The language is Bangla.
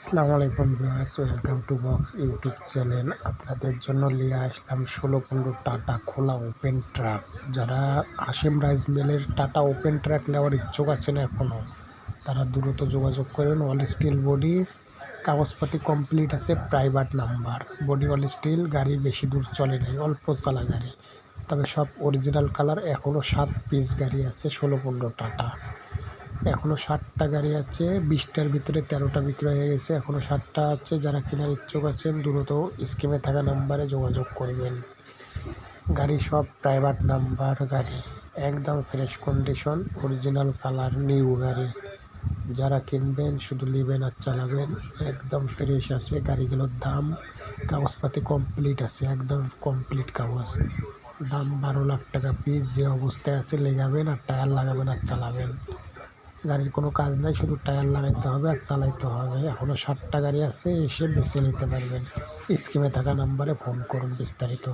আসসালামু আলাইকুম viewers, welcome to box YouTube channel. আপনাদের জন্য নিয়ে আসলাম ষোলো পনেরো টাটা খোলা ওপেন ট্রাক। যারা হাসিম রাইস মিলের টাটা ওপেন ট্রাক নেওয়ার ইচ্ছুক আছেন এখনও তারা দ্রুত যোগাযোগ করেন। অল স্টিল বডি, কাগজপাতি কমপ্লিট আছে, private number. Body all steel, গাড়ি বেশি দূর চলে নাই, অল্প চলা গাড়ি। তবে সব অরিজিনাল কালার এখনও সাত পিস গাড়ি আছে, ষোলো পনেরো টাটা। এখনও ষাটটা গাড়ি আছে, বিশটার ভিতরে তেরোটা বিক্রি হয়ে গেছে এখনও ষাটটা আছে, যারা কেনার ইচ্ছুক আছেন দ্রুত স্কিমে থাকা নাম্বারে যোগাযোগ করবেন। গাড়ি সব প্রাইভেট নাম্বার গাড়ি, একদম fresh condition original colour new গাড়ি। যারা কিনবেন, শুধু নেবেন আর চালাবেন, একদম ফ্রেশ আছে, গাড়িগুলোর দাম কাগজপাতি কমপ্লিট আছে, একদম কমপ্লিট কাগজ। দাম বারো লাখ টাকা পিস যে অবস্থায় আছে, লেগাবেন আর টায়ার লাগাবেন আর চালাবেন। গাড়ির কোনো কাজ নাই, শুধু টায়ার লাগাইতে হবে আর চালাইতে হবে। এখনও সাতটা গাড়ি আছে, এসে বেছে নিতে পারবেন। স্কিমে থাকা নাম্বারে ফোন করুন বিস্তারিত।